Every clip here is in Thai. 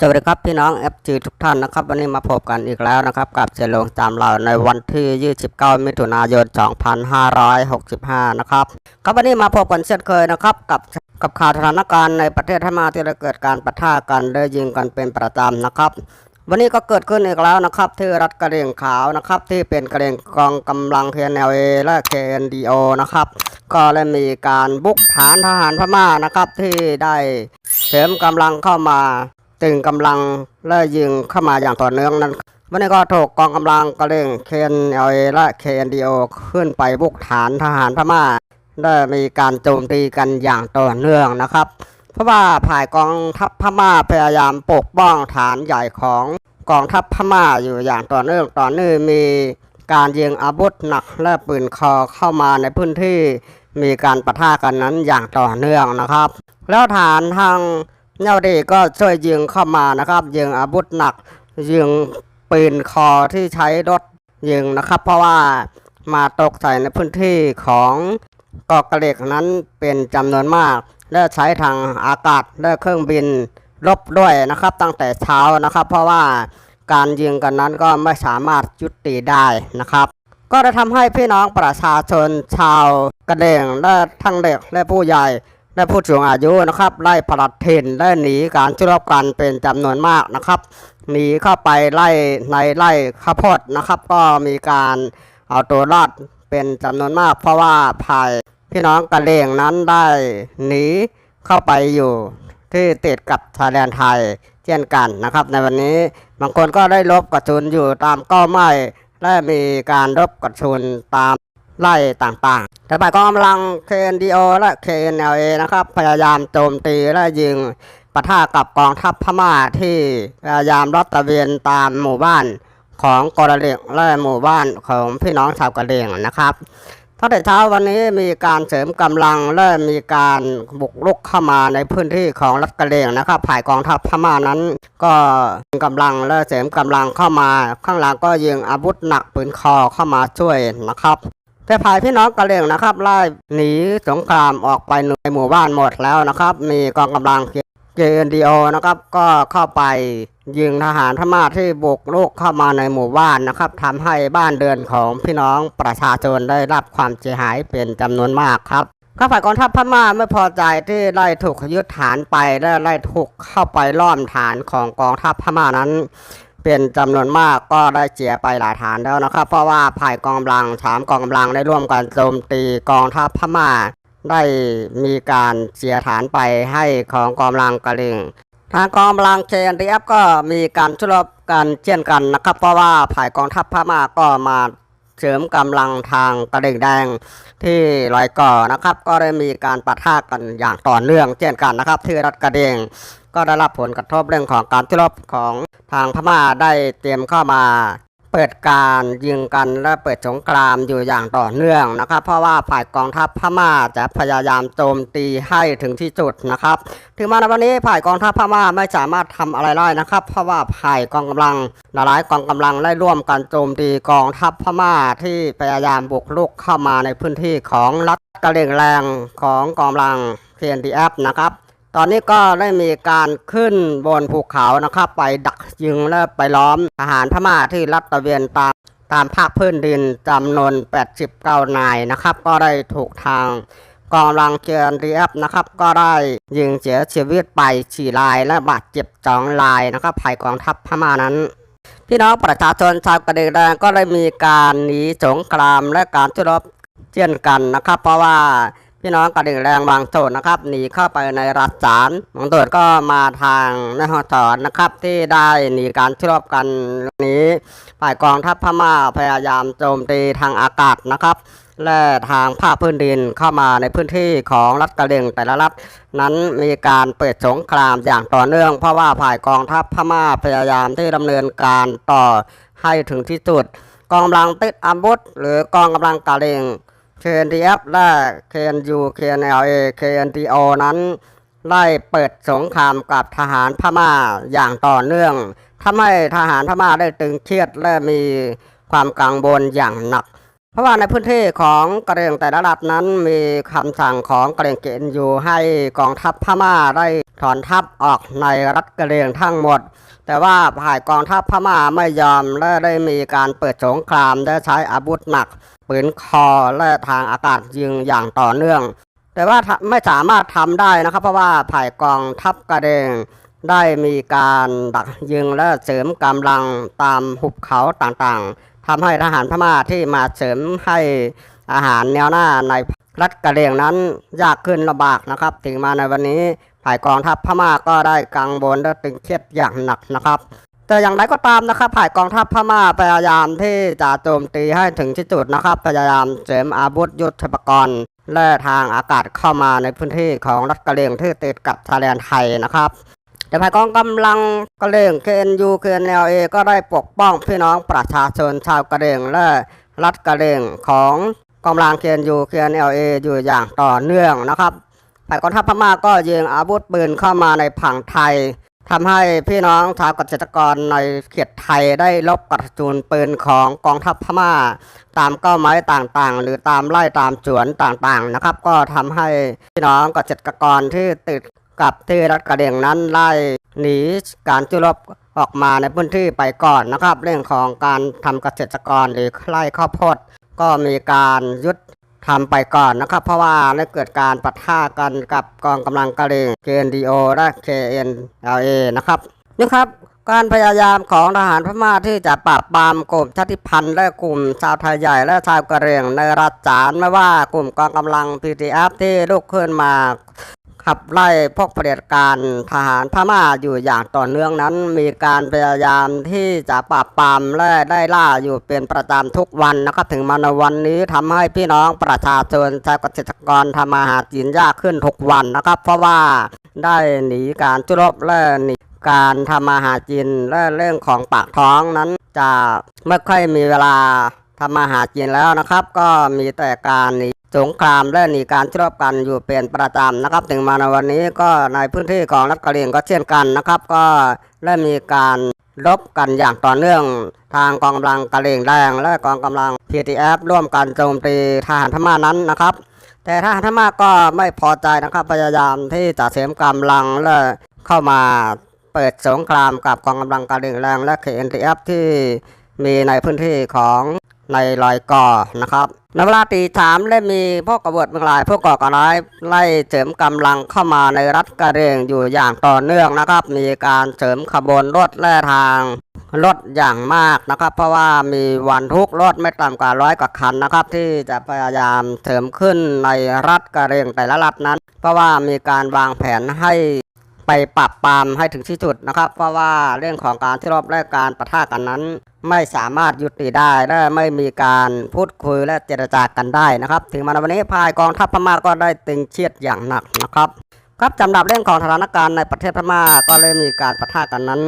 สวัสดีครับพี่น้อง FG ทุกท่านนะครับ วันนี้มาพบกันอีกแล้วนะครับ กับเจลงตามเราในวันที่ 29 มิถุนายน 2565 นะครับครับวันนี้มาพบกันเช่นเคยนะครับ กับกับข่าวสถานการณ์ในประเทศพม่าที่ได้เกิดการปะทะกันได้ยิงกันเป็นประจำนะครับ วันนี้ก็เกิดขึ้นอีกแล้วนะครับ ที่รัฐกะเรียงขาวนะครับ ที่เป็นกะเรียงกองกำลัง KNLA และ KNDO นะครับก็ได้มีการบุกฐานทหารพม่านะครับที่ได้เสริมกำลังเข้ามา ตึงกำลังและยิงเข้ามาอย่างต่อเนื่องนั้น วันนี้ก็ถูกกองกำลังกะเหรี่ยง KNLA และ KNDO ขึ้นไปบุกฐานทหารพม่า ได้มีการโจมตีกันอย่างต่อเนื่องนะครับ เพราะว่าฝ่ายกองทัพพม่าพยายามปกป้องฐานใหญ่ของกองทัพพม่าอยู่อย่างต่อเนื่องต่อเนื่องมีการยิงอาวุธหนักและปืนคอเข้ามาในพื้นที่มีการปะทะกันนั้นอย่างต่อเนื่องนะครับ แล้วฐานทาง เจ้าดีก็ช่วยยิงเข้ามานะครับ ยิงอาวุธหนัก ยิงปืนคอที่ใช้รถยิงนะครับ เพราะว่ามาตกใส่ในพื้นที่ของเกาะกระเหล็กนั้นเป็นจำนวนมาก และใช้ทางอากาศและเครื่องบินรบด้วยนะครับ ตั้งแต่เช้านะครับ เพราะว่าการยิงกันนั้นก็ไม่สามารถยุติได้นะครับ ก็ได้ทำให้พี่น้องประชาชนชาวกระเล่งและทั้งเด็กและผู้ใหญ่ และผู้สูงอายุนะครับไล่ผลัดถิ่นและหนีการชุรบกันเป็นจำนวนมากนะครับหนีเข้าไปไล่ในไล่ข้าวโพดนะครับ ก็มีการเอาตัวรอดเป็นจำนวนมาก เพราะว่าภายพี่น้องกะเหรี่ยงนั้นได้หนีเข้าไปอยู่ที่ติดกับชายแดนไทยเช่นกันนะครับ ในวันนี้บางคนก็ได้ลบกระสุนอยู่ตามก้อไม้และมีการรบกระสุนตาม ไล่ต่างๆแต่ฝ่ายกองกำลัง KNDO และ KNLA นะครับ พยายามโจมตีและยิงปะทะกับกองทัพพม่าที่พยายามรัดตะเวนตามหมู่บ้านของกระเหรี่ยงและหมู่บ้านของพี่น้องชาวกะเหรี่ยงนะครับตั้งแต่เช้าวันนี้มีการเสริมกำลังและมีการบุกรุกเข้ามาในพื้นที่ของรัฐกะเหรี่ยงนะครับฝ่ายกองทัพพม่านั้น ก็กำลังและเสริมกำลังเข้ามา ข้างหลังก็ยิงอาวุธหนักปืนคอเข้ามาช่วยนะครับ แต่ฝ่ายพี่น้องกะเหรี่ยงนะครับไล่หนีสงครามออกไปในหมู่บ้านหมดแล้วนะครับ มีกองกำลัง JNDO นะครับ ก็เข้าไปยิงทหารพม่าที่บุกรุกเข้ามาในหมู่บ้านนะครับทำให้บ้านเรือนของพี่น้องประชาชนได้รับความเสียหายเป็นจำนวนมากครับข้าฝ่ายกองทัพพม่าไม่พอใจที่ไล่ถูกยึดฐานไปและไล่ถูกเข้าไปล้อมฐานของกองทัพพม่านั้น เป็นจำนวนมากก็ได้เสียไปหลายฐานแล้วนะครับ เพราะว่าฝ่ายกองกำลังสามกองกำลังได้ร่วมกันโจมตีกองทัพพม่า ได้มีการเสียฐานไปให้ของกองกำลังกะลิงทางกองกำลังเชนดีเอฟก็มีการชุลบกันเช่นกันนะครับ เพราะว่าฝ่ายกองทัพพม่าก็มา เสริมกำลังทางกระดิ่งแดงที่ลอยก่อนะครับ ก็ได้มีการปะทะกันอย่างต่อเนื่องเช่นกันนะครับ ที่รัฐกระดิ่งก็ได้รับผลกระทบเรื่องของการทุรบของทางพม่าได้เตรียมเข้ามา เปิดการยิงกันและเปิดสงครามอยู่อย่างต่อเนื่องนะครับ เพราะว่าฝ่ายกองทัพพม่าจะพยายามโจมตีให้ถึงที่สุดนะครับ ถึงมาในวันนี้ฝ่ายกองทัพพม่าไม่สามารถทำอะไรได้นะครับ เพราะว่าฝ่ายกองกำลังหลายกองกำลังได้ร่วมกันโจมตีกองทัพพม่าที่พยายามบุกรุกเข้ามาในพื้นที่ของรัฐกะเหรี่ยงแรงของกองกำลัง KNDF นะครับ ตอนนี้ก็ได้มีการขึ้นบนภูเขานะครับไปดักยิงและไปล้อมทหารพม่าที่รัดตะเวนตามตามภาคพื้นดินจำนวน 89 นายนะครับ ก็ได้ถูกทางกองกำลังเกียร์ดีเอฟนะครับ ก็ได้ยิงเสียชีวิตไปสี่รายและบาดเจ็บสองรายนะครับภายกองทัพพม่านั้น พี่น้องประชาชนชาวกระเดงแดงก็ได้มีการหนีสงครามและการชุรบเช่นกันนะครับ เพราะว่า พี่น้องกระเดงแดงบางส่วนนะครับหนีเข้าไปในรัฐจานบางส่วนก็มาทางนครสอนนะครับที่ได้หนีการชุรบกันนี้ฝ่ายกองทัพพม่าพยายามโจมตีทางอากาศนะครับและทางภาคพื้นดินเข้ามาในพื้นที่ของรัฐกะเหรี่งแต่ละรัฐนั้นมีการเปิดสงครามอย่างต่อเนื่อง เพราะว่าฝ่ายกองทัพพม่าพยายามที่ดำเนินการต่อให้ถึงที่สุด กองกำลังติดอาวุธหรือกองกำลังกะเหรี่ง KNDF และ KNU KNLA KNTO นั้นได้เปิดสงครามกับทหารพม่าอย่างต่อเนื่องทำให้ทหารพม่าได้ตึงเครียดและมีความกังวลอย่างหนัก เพราะว่าในพื้นที่ของกระเรียงแต่ละรัฐนั้นมีคำสั่งของกระเรียงเกณฑ์อยู่ให้กองทัพพม่าได้ถอนทัพออกในรัฐกระเรียงทั้งหมด แต่ว่าฝ่ายกองทัพพม่าไม่ยอมและได้มีการเปิดสงครามและใช้อาวุธหนักปืนคอและทางอากาศยิงอย่างต่อเนื่อง แต่ว่าไม่สามารถทำได้นะครับ เพราะว่าฝ่ายกองทัพกระเดง ได้มีการดักยิงและเสริมกำลังตามหุบเขาต่างๆทำให้ทหารพม่าที่มาเสริมให้อาหารแนวหน้าในรัฐกระเดงนั้นยากขึ้นลำบากนะครับ ถึงมาในวันนี้ฝ่ายกองทัพพม่าก็ได้กังวลและตึงเครียดอย่างหนักนะครับแต่อย่างไรก็ตามนะครับฝ่ายกองทัพพม่าพยายามที่จะโจมตีให้ถึงที่สุดนะครับ พยายามเสริมอาวุธยุทโธปกรณ์และทางอากาศเข้ามาในพื้นที่ของรัฐกะเหรี่ยงที่ติดกับชายแดนไทยนะครับ แต่ฝ่ายกองกำลังกะเหรี่ยง KNU KNLA ก็ได้ปกป้องพี่น้องประชาชนชาวกะเหรี่ยงและรัฐกะเหรี่ยงของกำลัง KNU KNLA อยู่อย่างต่อเนื่องนะครับฝ่ายกองทัพพม่าก็ยิงอาวุธปืนเข้ามาในผังไทยทำให้พี่น้องชาวเกษตรกรในเขตไทยได้ลบกระสุนปืนของกองทัพพม่า ตามเก้าไม้ต่างๆ หรือตามไร่ตามสวนต่างๆนะครับ ก็ทำให้พี่น้องเกษตรกรที่ติด กับที่รัฐกระเดียงนั้นไล่หนีการจุลบออกมาในพื้นที่ไปก่อนนะครับ เรื่องของการทำเกษตรกรหรือไร่ข้าวโพดก็มีการยุดทำไปก่อนนะครับ เพราะว่าได้เกิดการปะทะกันกับกองกำลังกะเหรี่ยง KNDO และ KNLA นะครับนี่ครับการพยายามของทหารพม่าที่จะปราบปรามกลุ่มชาติพันธุ์และกลุ่มชาวไทยใหญ่และชาวกะเหรี่ยงในรัฐจานไม่ว่ากลุ่มกองกำลัง PTF ที่ลุกขึ้นมา ขับไล่พวกเผด็จการทหารพม่าอยู่อย่างต่อเนื่องนั้น มีการพยายามที่จะปราบปรามและได้ล่าอยู่เป็นประจำทุกวันนะครับถึงมาในวันนี้ทำให้พี่น้องประชาชนชาวเกษตรกรทำมาหากินยากขึ้นทุกวันนะครับ เพราะว่าได้หนีการจุลบและหนีการทำมาหากินและเรื่องของปากท้องนั้นจะไม่ค่อยมีเวลาทำมาหากินแล้วนะครับ ก็มีแต่การหนี สงครามและหนีการชอบกันอยู่เป็นประจำนะครับ ถึงมาในวันนี้ก็ในพื้นที่ของรัฐกะเหรี่ยงก็เช่นกันนะครับ ก็ได้มีการรบกันอย่างต่อเนื่องทางกองกำลังกะเหรี่ยงแดงและกองกำลัง PTF ร่วมกันโจมตีทหารพม่านั้นนะครับ แต่ทหารพม่าก็ไม่พอใจนะครับพยายามที่จะเสริมกำลังและเข้ามาเปิดสงครามกับกองกำลังกะเหรี่ยงแดงและ KNTF ที่มีในพื้นที่ของ ในรอยก่อนะครับในเวลาตีสามได้มีพวกกบฏเมืองลายพวกก่อการร้ายไล่เสริมกำลังเข้ามาในรัฐกะเรียงอยู่อย่างต่อเนื่องนะครับ มีการเสริมขบวนรถและทางรถอย่างมากนะครับ เพราะว่ามีวันทุกรถไม่ต่ำกว่าร้อยกว่าคันนะครับ ที่จะพยายามเสริมขึ้นในรัฐกะเรียงแต่ละรัฐนั้น เพราะว่ามีการวางแผนให้ ไปปรับปรามให้ถึงที่สุดนะครับ เพราะว่าเรื่องของการที่รอบและการประทะกันนั้น ไม่สามารถยุติได้และไม่มีการพูดคุยและเจรจากันได้นะครับ ถึงมาในวันนี้ภายกองทัพพม่าก็ได้ตึงเครียดอย่างหนักนะครับครับสำหรับเรื่องของสถานการณ์ในประเทศพม่าก็เลยมีการประทะกันนั้น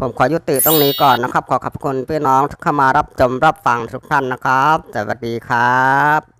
ผมขอยุติตรงนี้ก่อนนะครับ ขอขอบคุณพี่น้องที่เข้ามารับชมรับฟังทุกท่านนะครับ สวัสดีครับ